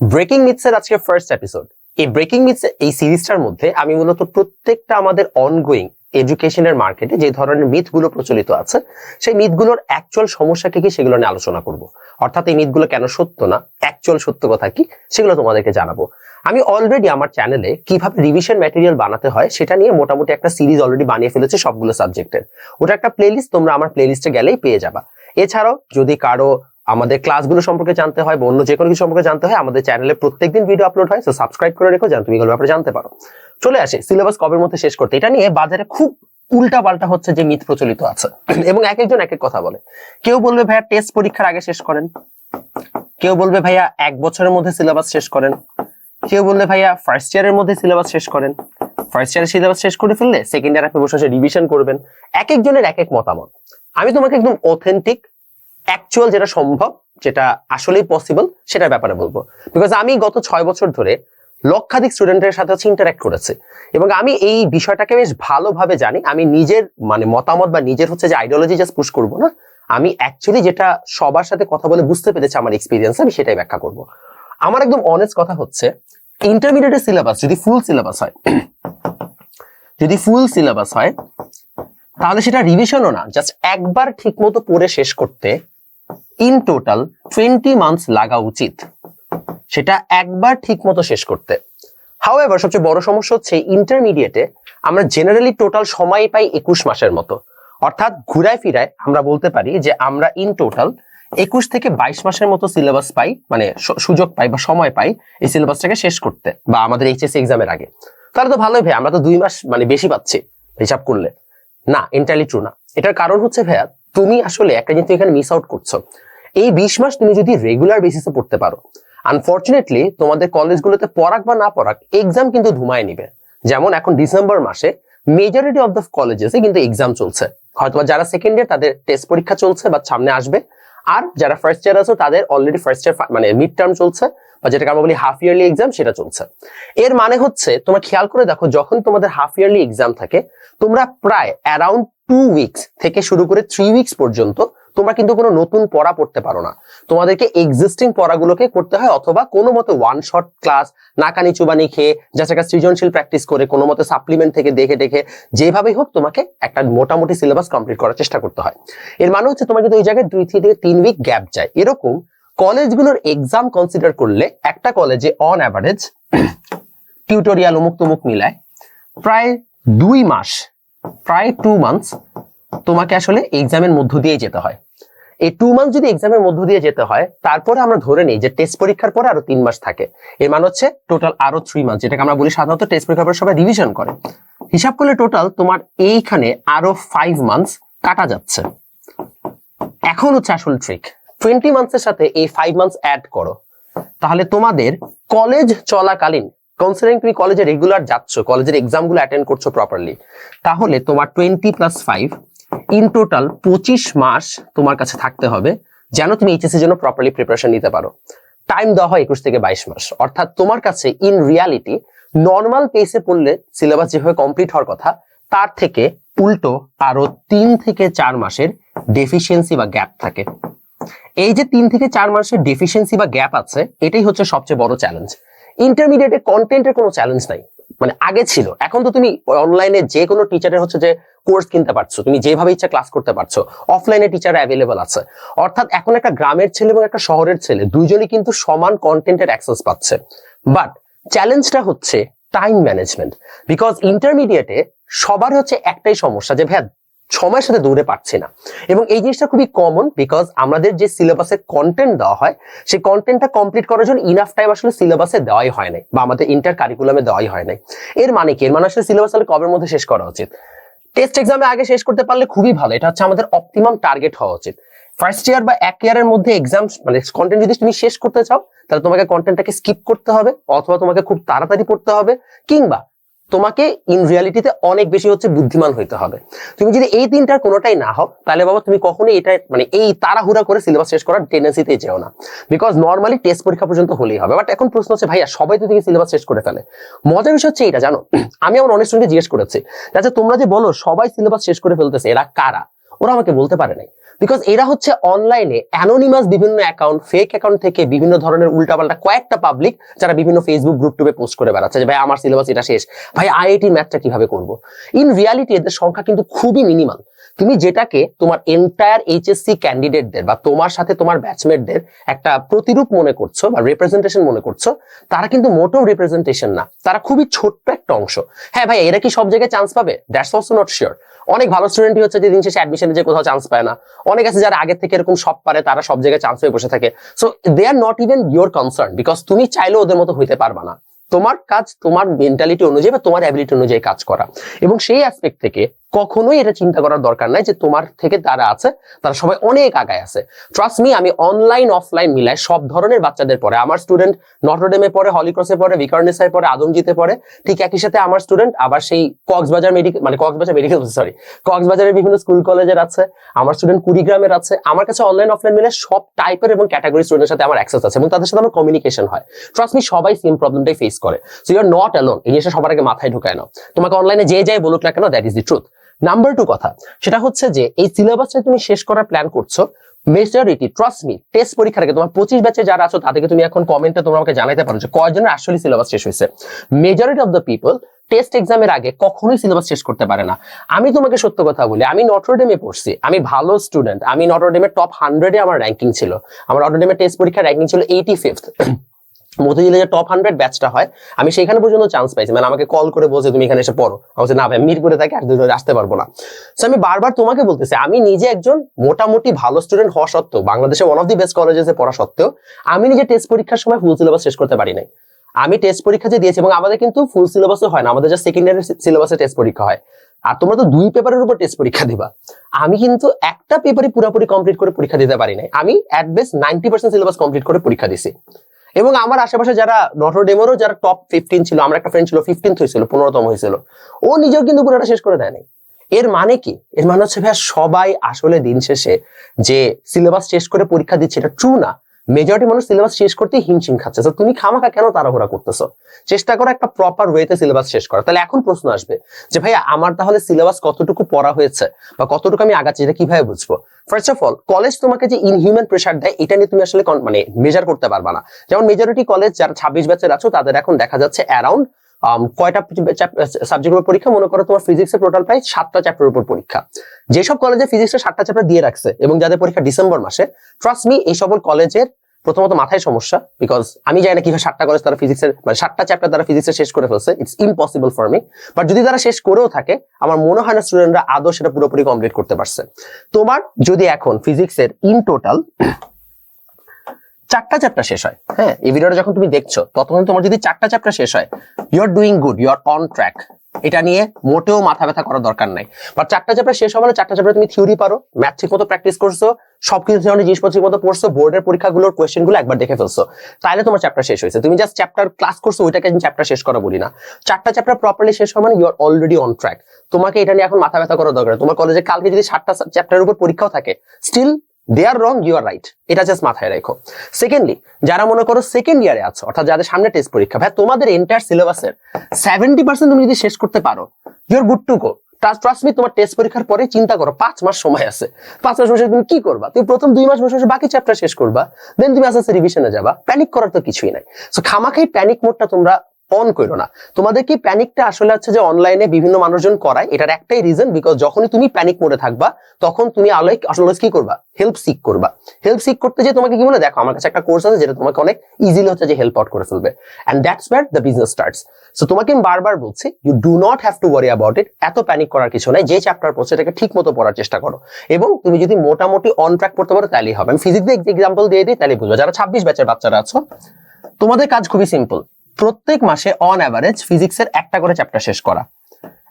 Breaking myths এর আজকে first episode এই ব্রেকিং মিথস এই সিরিজটার মধ্যে আমি মূলত প্রত্যেকটা আমাদের অনগোয়িং এডুকেশনের মার্কেটে যে ধরনের মিথগুলো প্রচলিত আছে, সেই মিথগুলোর অ্যাকচুয়াল সমস্যাটা কি সেগুলো নিয়ে আলোচনা করব। অর্থাৎ এই মিথগুলো কেন সত্য না? অ্যাকচুয়াল সত্য কথা কি? সেগুলো তোমাদেরকে জানাব। আমি অলরেডি আমার চ্যানেলে কীভাবে রিভিশন ম্যাটেরিয়াল বানাতে হয় সেটা নিয়ে মোটামুটি একটা সিরিজ অলরেডি বানিয়ে ফেলেছে সবগুলো সাবজেক্টের ওটা একটা প্লেলিস্ট তোমরা আমার প্লেলিস্টে গেলেই পেয়ে যাবা। এছাড়াও যদি কারও আমাদের ক্লাসগুলো সম্পর্কে জানতে হয় বা অন্য যে কোনো কিছু সম্পর্কে জানতে হয়, আমাদের চ্যানেলে প্রত্যেকদিন ভিডিও আপলোড হয় তো সাবস্ক্রাইব করে রেখো যেন তুমি এগুলো ব্যাপারে জানতে পারো। চলে আসে সিলেবাস কবের মধ্যে শেষ করতে? এটা নিয়ে বাজারে খুব উল্টা পাল্টা হচ্ছে যে মিথ প্রচলিত আছে। এবং এক একজন এক এক কথা বলে। কেউ বলবে, ভাইয়া টেস্ট পরীক্ষার আগে শেষ করেন। কেউ বলবে, ভাইয়া এক বছরের মধ্যে সিলেবাস শেষ করেন। কেউ বললে ভাইয়া ফার্স্ট ইয়ারের মধ্যে সিলেবাস শেষ করেন। ফার্স্ট ইয়ারের সিলেবাস শেষ করে ফেললে সেকেন্ড ইয়ার আপনি বসে রিভিশন করবেন। এক একজনের এক এক মতামত। আমি তোমাকে একদম অথেন্টিক অ্যাকচুয়াল যেটা সম্ভব, যেটা আসলেই পসিবল সেটার ব্যাপারে বলব। বিকজ আমি গত ছয় বছর ধরে লক্ষাধিক স্টুডেন্টের সাথে হচ্ছে ইন্টারাক্ট করেছি। এবং আমি এই বিষয়টাকে বেশ ভালোভাবে জানি। আমি নিজের মানে মতামত বা নিজের হচ্ছে যে আইডিওলজি জাস্ট পুশ করব না। আমি অ্যাকচুয়ালি যেটা সবার সাথে কথা বলে বুঝতে পেরেছি আমার এক্সপিরিয়েন্স আমি সেটাই ব্যাখ্যা করব। আমার একদম অনেস্ট কথা হচ্ছে ইন্টারমিডিয়েটের সিলেবাস যদি ফুল সিলেবাস হয়, যদি ফুল সিলেবাস হয় তাহলে সেটা রিভিশনও না জাস্ট একবার ঠিকমতো পড়ে শেষ করতে ইন টোটাল টোয়েন্টি মান্থস লাগা উচিত। সেটা একবার ঠিকমতো শেষ করতে। হাউ এভার সবচেয়ে বড় সমস্যা হচ্ছে ইন্টারমিডিয়েটে আমরা জেনারেলি টোটাল সময় পাই একুশ মাসের মতো। অর্থাৎ ঘুরায় ফিরায় আমরা বলতে পারি যে আমরা ইন টোটাল একুশ থেকে বাইশ মাসের মতো সিলেবাস পাই মানে সুযোগ পাই বা সময় পাই এই সিলেবাসটাকে শেষ করতে বা আমাদের এইচএসসি এক্সামের আগে। তাহলে তো ভালোই ভাই, আমরা তো দুই মাস মানে বেশি পাচ্ছি হিসাব করলে। না এন্টারলি ট্রু না। এটার কারণ হচ্ছে ভাইয়া, তুমি আসলে একটা জিনিস এখানে মিস আউট করছ। এই বিশ মাস তুমি যদি রেগুলার বেসিসে পড়তে পারো আনফর্চুনেটলি তোমাদের কলেজগুলোতে পড়াক বা না পড়াক এক্সাম কিন্তু ধুমায় নিবে। যেমন এখন ডিসেম্বর মাসে মেজরিটি অফ দ্য কলেজেসে কিন্তু এক্সাম চলছে। হয়তো যারা সেকেন্ড ইয়ার তাদের টেস্ট পরীক্ষা চলছে বা সামনে আসবে। আর যারা ফার্স্ট ইয়ার আছে, তাদের অলরেডি ফার্স্ট ইয়ার মানে মিড টার্ম চলছে। বা যেটাকে আমরা বলি হাফ ইয়ারলি এক্সাম সেটা চলছে। এর মানে হচ্ছে, তোমরা খেয়াল করে দেখো, যখন তোমাদের হাফ ইয়ারলি এক্সাম থাকে, তোমরা প্রায় অ্যারাউন্ড টু উইকস থেকে শুরু করে থ্রি উইকস পর্যন্ত তোমরা কিন্তু কোনো নতুন পড়া পড়তে পারো না। তোমাদেরকে এক্সিস্টিং পড়াগুলোকে করতে হয়, অথবা কোনো মতে ওয়ান শট ক্লাস নাকানি চুবানি খেয়ে যার কাছে সৃজনশীল প্র্যাকটিস করে, কোনো মতে সাপ্লিমেন্ট থেকে দেখে দেখে, যেভাবেই হোক তোমাকে একটা মোটামুটি সিলেবাস কমপ্লিট করার চেষ্টা করতে হয়। এর মানে হচ্ছে, তোমার কিন্তু ওই জায়গায় দুই থেকে তিন উইক গ্যাপ যায়। এরকম কলেজগুলোর এক্সাম কনসিডার করলে একটা কলেজে অন অ্যাভারেজ টিউটোরিয়াল অমুক তমুক মিলায়। প্রায় দুই মাস, প্রায় টু মান্থস তোমাকে আসলে এক্সামের মধ্য দিয়ে যেতে হয়। এই টু মান্থ যদি এক্সামের মধ্য দিয়ে যেতে হয়, তারপরে আমরা ধরে নিই যে টেস্ট পরীক্ষার পরে আরও তিন মাস থাকে। এর মানে হচ্ছে টোটাল আরও থ্রি মান্থ যেটাকে আমরা বলি সাধারণত টেস্ট পরীক্ষার পরে সবাই রিভিশন করে। হিসাব করলে টোটাল তোমার এইখানে আরও ফাইভ মান্থস কাটা যাচ্ছে। এখন হচ্ছে আসল ট্রিক টোয়েন্টি মান্থসের সাথে এই ফাইভ মান্থস অ্যাড করো। তাহলে তোমাদের কলেজ চলাকালীন কনসিডারিং তুমি কলেজে রেগুলার যাচ্ছ কলেজের এক্সামগুলো অ্যাটেন্ড করছ প্রপারলি তাহলে তোমার twenty plus five in total পঁচিশ মাস তোমার কাছে থাকতে হবে, যেন তুমি এইচএসসি জন্য প্রপারলি প্রিপারেশন নিতে পারো। টাইম দেওয়া হয় একুশ থেকে বাইশ মাস। অর্থাৎ তোমার কাছে ইন রিয়ালিটি নর্মাল পেসে পড়লে সিলেবাস যেভাবে কমপ্লিট হওয়ার কথা, তার থেকে উল্টো আরও তিন থেকে চার মাসের ডেফিসিয়েন্সি বা গ্যাপ থাকে। এই যে তিন থেকে চার মাসের ডেফিসিয়েন্সি বা গ্যাপ আছে, এটাই হচ্ছে সবচেয়ে বড় চ্যালেঞ্জ ইন্টারমিডিয়েটে কন্টেন্টের কোনো চ্যালেঞ্জ নাই। মানে আগে ছিল। এখন তো তুমি অনলাইনে যে কোনো টিচারের হচ্ছে যে কোর্স কিনতে পারছ। তুমি যেভাবে ইচ্ছা ক্লাস করতে পারছ। অফলাইনে টিচার অ্যাভেলেবল আছে। অর্থাৎ এখন একটা গ্রামের ছেলে এবং একটা শহরের ছেলে দুইজনই কিন্তু সমান কন্টেন্টের অ্যাক্সেস পাচ্ছে। বাট চ্যালেঞ্জটা হচ্ছে টাইম ম্যানেজমেন্ট বিকজ ইন্টারমিডিয়েটে সবার হচ্ছে একটাই সমস্যা যে ভাই সময়ের সাথে দৌড়ে পারছি না। এবং এই জিনিসটা খুবই কমন বিকজ আমাদের যে সিলেবাসে কন্টেন্ট দেওয়া হয়, সেই কন্টেন্টটা কমপ্লিট করার জন্য ইনাফ টাইম আসলে সিলেবাসে দেওয়াই হয় নাই, বা আমাদের ইন্টার কারিকুলামে দেওয়াই হয় নাই। এর মানে কি? এর মানে আসলে সিলেবাস তাহলে কবের মধ্যে শেষ করা উচিত? টেস্ট এক্সামে আগে শেষ করতে পারলে খুবই ভালো, এটা হচ্ছে আমাদের অপটিমাম টার্গেট হওয়া উচিত। ফার্স্ট ইয়ার বা এক ইয়ারের মধ্যে এক্সাম মানে কন্টেন্ট যদি তুমি শেষ করতে চাও, তাহলে তোমাকে কন্টেন্টটাকে স্কিপ করতে হবে, অথবা তোমাকে খুব তাড়াতাড়ি পড়তে হবে, কিংবা তোমাকে ইন রিয়ালিটিতে অনেক বেশি হচ্ছে বুদ্ধিমান হইতে হবে। তুমি যদি এই তিনটার কোনোটাই না হও, তাহলে বাবা তুমি কখনোই এটা মানে এই তাড়াহুড়া করে সিলেবাস শেষ করার টেন্ডেন্সিতে যেও না। বিকজ নর্মালি টেস্ট পরীক্ষা পর্যন্ত হলেই হবে। বাট এখন প্রশ্ন হচ্ছে, ভাইয়া, সবাই তো থেকে সিলেবাস শেষ করে ফেলে। মজার বিষয় হচ্ছে এটা জানো? আমি আমার অনেক সঙ্গে জিজ্ঞেস করেছি আচ্ছা তোমরা যে বলো, সবাই সিলেবাস শেষ করে ফেলতেছে, এরা কারা? ওরা আমাকে বলতে পারে নাই। বিকজ এরা হচ্ছে অনলাইনে অ্যানোনিমাস বিভিন্ন অ্যাকাউন্ট ফেক অ্যাকাউন্ট থেকে বিভিন্ন ধরনের উল্টাপাল্টা কয়েকটা পাবলিক যারা বিভিন্ন ফেসবুক গ্রুপ টুপে পোস্ট করে বেড়াচ্ছে যে, ভাই, আমার সিলেবাস এটা শেষ। ভাই আইআইটি ম্যাথটা কীভাবে করব? ইন রিয়ালিটি এদের সংখ্যা কিন্তু খুবই মিনিমাল তুমি যেটাকে তোমার এন্টায়ার এইচএসসি ক্যান্ডিডেটদের বা তোমার সাথে তোমার ব্যাচমেটদের একটা প্রতিরূপ মনে করছ বা রিপ্রেজেন্টেশন মনে করছ, তারা কিন্তু মোটেও রিপ্রেজেন্টেশন না। তারা খুবই ছোট্ট একটা অংশ। হ্যাঁ ভাই, এরা কি সব জায়গায় চান্স পাবে? দ্যাটস অলসো নট শিওর অনেক ভালো স্টুডেন্টই হচ্ছে যে দিন শেষে অ্যাডমিশনে যে কোথাও চান্স পায় না। অনেক আছে যারা আগের থেকে এরকম সব পারে, তারা সব জায়গায় চান্স পেয়ে বসে থাকে। So they are not even your concern because তুমি চাইলেও ওদের মতো হইতে পারবা না। তোমার কাজ তোমার মেন্টালিটি অনুযায়ী বা তোমার অ্যাবিলিটি অনুযায়ী কাজ করা। এবং সেই অ্যাসপেক্ট থেকে কখনোই এটা চিন্তা করার দরকার নাই যে তোমার থেকে তারা আছে, তারা সবাই অনেক আগায় আছে। ট্রাস্ট মি আমি অনলাইন অফলাইন মিলাই সব ধরনের বাচ্চাদের পড়ে। আমার স্টুডেন্ট নটরডেমে পড়ে হলিক্রসে পড়ে বিকারনেসায় পড়ে আদমজিতে পড়ে, ঠিক একই সাথে আমার স্টুডেন্ট আবার সেই কক্সবাজার মেডিকেল মানে কক্সবাজার মেডিকেল সরি কক্সবাজারের বিভিন্ন স্কুল কলেজের আছে, আমার স্টুডেন্ট কুড়িগ্রামের আছে। আমার কাছে অনলাইন অফলাইন মিলে সব টাইপের এবং ক্যাটাগরি স্টুডেন্টের সাথে আমার অ্যাক্সেস আছে এবং তাদের সাথে আমার কমিউনিকেশন হয়। ট্রাস্ট মি সবাই সেম প্রবলেমটাই ফেস করে। সো ইউর নট অ্যালোন এই জিনিসটা সবার আগে মাথায় ঢুকায় নাও। তোমাকে অনলাইনে যে যাই বলুক না কেন that is the truth number two কথা, সেটা হচ্ছে যে এই সিলেবাসটা তুমি শেষ করার প্ল্যান করছ মেজরিটি ট্রাস্ট মি টেস্ট পরীক্ষার আগে তোমার পঁচিশ ব্যাচে যারা আছো, তাদেরকে তুমি এখন কমেন্টে তোমরা আমাকে জানাতে পারো যে কয়জনের আসলে সিলেবাস শেষ হয়েছে। Majority of the people test এক্সামের আগে কখনোই সিলেবাস শেষ করতে পারে না। আমি তোমাকে সত্য কথা বলি, আমি নটরডেমে পড়ছি, আমি ভালো স্টুডেন্ট আমি নটরডেমের টপ হান্ড্রেডে আমার র্যাঙ্কিং ছিল। আমার নটরডেমের টেস্ট পরীক্ষার র্যাঙ্কিং ছিল এইটি ফিফথ মতিঝিলে যে টপ হান্ড্রেড ব্যাচটা হয়, আমি সেখানে পর্যন্ত চান্স পাইছি। মানে আমাকে কল করে বলছে, তুমি এখানে এসে পড়ো। আমি না ভাই মিরপুরে থাকি আর দুই আসতে পারব না। So, আমি বারবার তোমাকে বলতেছি, আমি নিজে একজন মোটামুটি ভালো স্টুডেন্ট হওয়া সত্ত্বেও, বাংলাদেশে ওয়ান অফ দি বেস্ট কলেজেসে পড়া সত্ত্বেও, আমি নিজে টেস্ট পরীক্ষার সময় ফুল সিলেবাস শেষ করতে পারি নাই। আমি টেস্ট পরীক্ষা যে দিয়েছি, এবং আমাদের কিন্তু ফুল সিলেবাসও হয় না, আমাদের যা সেকেন্ড ইয়ারের সিলেবাসে টেস্ট পরীক্ষা হয়। আর তোমরা তো দুই পেপারের উপর টেস্ট পরীক্ষা দিবা। আমি কিন্তু একটা পেপারই পুরোপুরি কমপ্লিট করে পরীক্ষা দিতে পারি নাই। আমি at best ninety percent syllabus complete করে পরীক্ষা দিছি। এবং আমার আশেপাশে যারা নটরডেমেরও যারা টপ ফিফটিন ছিল, আমার একটা ফ্রেন্ড ছিল ফিফটিন হয়েছিল, পনেরোতম হয়েছিল, ও নিজেও কিন্তু পুরোটা শেষ করে দেয়নি। এর মানে কি? এর মানে হচ্ছে ভাইয়া সবাই আসলে দিন শেষে যে সিলেবাস শেষ করে পরীক্ষা দিচ্ছে, এটা ট্রু না? মেজরিটি মানুষ সিলেবাস শেষ করতে হিমশিম খাচ্ছে। তো তুমি খামাখা কেন তাড়াহুড়া করতেছো? চেষ্টা করো একটা প্রপার ওয়েতে সিলেবাস শেষ করা তাহলে এখন প্রশ্ন আসবে যে, ভাইয়া, আমার তাহলে সিলেবাস কতটুকু পড়া হয়েছে? বা কতটুকু আমি আগাচ্ছি, এটা কীভাবে বুঝব? ফার্স্ট অফ অল কলেজ তোমাকে যে ইনহিউম্যান প্রেশার দেয়, এটা নিয়ে তুমি আসলে মানে মেজার করতে পারবা না। যেমন মেজরিটি কলেজ যারা ছাব্বিশ ব্যাচের আছো, তাদের এখন দেখা যাচ্ছে অ্যারাউন্ড কয়টা সাবজেক্টের পরীক্ষা? মনে করো তোমার ফিজিক্সের টোটাল প্রায় সাতটা চ্যাপ্টার উপর পরীক্ষা। যেসব কলেজে ফিজিক্সের সাতটা চ্যাপ্টার দিয়ে রাখছে এবং যাদের পরীক্ষা ডিসেম্বর মাসে ট্রাস্ট মি এই সকল কলেজের প্রথমত মাথায় সমস্যা বিকজ আমি জানি না কীভাবে সাতটা কলেজ তারা ফিজিক্সের মানে সাতটা চ্যাপ্টার তারা ফিজিক্সের শেষ করে ফেলছে it's impossible for me but যদি তারা শেষ করেও থাকে, আমার মনে হয় না স্টুডেন্টরা আদৌ সেটা পুরোপুরি কমপ্লিট করতে পারছে। তোমার যদি এখন ফিজিক্সের ইন টোটাল চারটা চ্যাপ্টার শেষ হয় হ্যাঁ এই ভিডিওটা যখন তুমি দেখছ, ততক্ষণ তোমার যদি চারটা চ্যাপ্টার শেষ হয় you are doing good you are on track এটা নিয়ে মোটেও মাথা ব্যথা করার দরকার নাই। বাট চারটা চ্যাপ্টার শেষ মানে চারটা চ্যাপ্টার তুমি থিওরি পারো ম্যাথ ঠিক মতো প্র্যাকটিস করছ, সবকিছু ধরনের জিনিসপত্র ঠিক মতো পড়ছো বোর্ডের পরীক্ষাগুলোর কোয়েশ্চেনগুলো একবার দেখে ফেলছো। তাহলে তোমার চ্যাপ্টার শেষ হয়েছে। তুমি জাস্ট চ্যাপ্টার ক্লাস করছ, ওইটাকে আমি চ্যাপ্টার শেষ করা বলি না। চারটা চ্যাপ্টার প্রপারলি শেষ হওয়া মানে you are already on track তোমাকে এটা নিয়ে এখন মাথা ব্যথা করার দরকার তোমার কলেজে কালকে যদি সাতটা চ্যাপ্টারের উপর পরীক্ষাও থাকে still they are wrong you are right এটা জাস্ট মাথায় রাখো। সেকেন্ডলি যারা মনে করো সেকেন্ড ইয়ারে আছো, অর্থাৎ যাদের সামনে টেস্ট পরীক্ষা, ভাই, তোমাদের এন্টায়ার সিলেবাসের সেভেন্টি পার্সেন্ট তুমি যদি শেষ করতে পারো you're good to go trust me তোমার টেস্ট পরীক্ষার পরে চিন্তা করো, পাঁচ মাস সময় আছে। পাঁচ মাস বসে তুমি কি করবা? তুমি প্রথম দুই মাস বসে বসে বাকি চ্যাপ্টার শেষ করবা দেন তুমি আস্তে আস্তে রিভিশনে যাবা। প্যানিক করার তো কিছুই নাই। সো খামাখাই প্যানিক মোডটা তোমরা অন করো না। তোমাদের কি প্যানিকটা আসলে হচ্ছে যে অনলাইনে বিভিন্ন মানুষজন করায়? এটার একটাই রিজন বিকজ যখনই তুমি প্যানিক মোডে থাকবা, তখন তুমি আলোয় আসলে কি করবা? হেল্প সিক করবা। হেল্প সিক করতে যে তোমাকে কি বলে? দেখো, আমার কাছে একটা কোর্স আছে যেটা তোমাকে অনেক ইজিলি হচ্ছে যে হেল্প আউট করে ফেলবে। And that's where the business starts so তোমাকে আমি বারবার বলছি you do not have to worry about it এত প্যানিক করার কিছু নাই। যে চ্যাপ্টার পড়ছে এটাকে ঠিক মতো পড়ার চেষ্টা করো। এবং তুমি যদি মোটামুটি অন ট্র্যাক করতে পারো, তাহলেই হবে। আমি ফিজিক্স এক্সাম্পল দিয়ে দিই তাহলে বুঝব। যারা ছাব্বিশ ব্যাচের বাচ্চারা আছো, তোমাদের কাজ খুবই সিম্পল প্রত্যেক মাসে অন অ্যাভারেজ ফিজিক্সের একটা করে চ্যাপ্টার শেষ করা।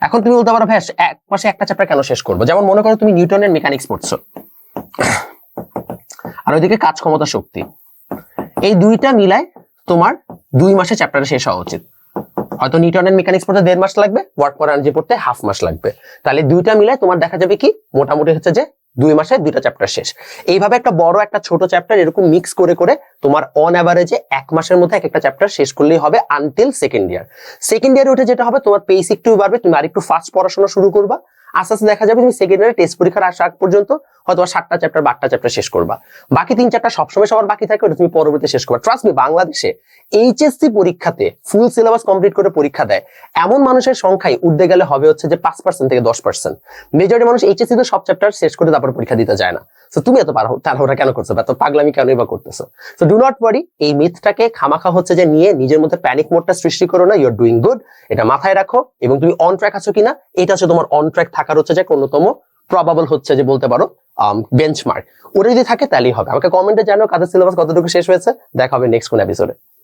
এখন তুমি বলতে পারো, ভাই, এক মাসে একটা চ্যাপ্টার কেন শেষ করব? যেমন মনে করো তুমি নিউটনের মেকানিক্স পড়ছো। আর ওইদিকে কাজ ক্ষমতা শক্তি। এই দুইটা মিলায় তোমার দুই মাসে চ্যাপ্টার শেষ হওয়া উচিত। হয়তো নিউটনের মেকানিক্স পড়তে দেড় মাস লাগবে ওয়ার্ক ফর এনার্জি পড়তে হাফ মাস লাগবে। তাহলে দুইটা মিলায় তোমার দেখা যাবে কি? মোটামুটি হচ্ছে যে দুই মাসে দুইটা চ্যাপ্টার শেষ। এইভাবে একটা বড় একটা ছোট চ্যাপ্টার এরকম মিক্স করে করে তোমার অন অ্যাভারেজে এক মাসের মধ্যে এক একটা চ্যাপ্টার শেষ করলেই হবে আনটিল সেকেন্ড ইয়ার সেকেন্ড ইয়ারে উঠে যেটা হবে, তোমার পেস একটু বাড়বে, তুমি আর একটু ফাস্ট পড়াশোনা শুরু করবা। আস্তে আস্তে দেখা যাবে তুমি সেকেন্ড ইয়ারে টেস্ট পরীক্ষার আসা আগ পর্যন্ত হয়তো সাতটা চ্যাপ্টার বা আটটা চ্যাপ্টার শেষ করবা। বাকি তিন চারটা সবসময় সবার বাকি থাকে, ওটা তুমি পরবর্তী শেষ করবা। ট্রাস্ট মি বাংলাদেশে এইচএসসি পরীক্ষাতে ফুল সিলেবাস কমপ্লিট করে পরীক্ষা দেয়। এমন মানুষের সংখ্যাই উঠতে গেলে হবে হচ্ছে যে পাঁচ পার্সেন্ট থেকে দশ পার্সেন্ট মেজরিটি মানুষ এইচএসসি তে সব চ্যাপ্টার শেষ করে তারপর পরীক্ষা দিতে যায় না। তো তুমি এত পারো তাহলে কেন করছ এত পাগলামি কেনই বা করতেছো? তো ডু নট ওয়ারি এই মিথটাকে খামাখা হচ্ছে যে নিয়ে নিজের মধ্যে প্যানিক মোডটা সৃষ্টি করো না ইউর ডুইং গুড এটা মাথায় রাখো এবং তুমি অন ট্র্যাক আছো কিনা, এটা হচ্ছে তোমার অন ট্র্যাক থাকার হচ্ছে যে অন্যতম প্রবাবল হচ্ছে যে বলতে পারো বেঞ্চমার্ক ওটা যদি থাকে, তাহলেই হবে। আমাকে কমেন্টে জানো কাদের সিলেবাস কতটুকু শেষ হয়েছে। দেখা হবে নেক্সট কোন এপিসোডে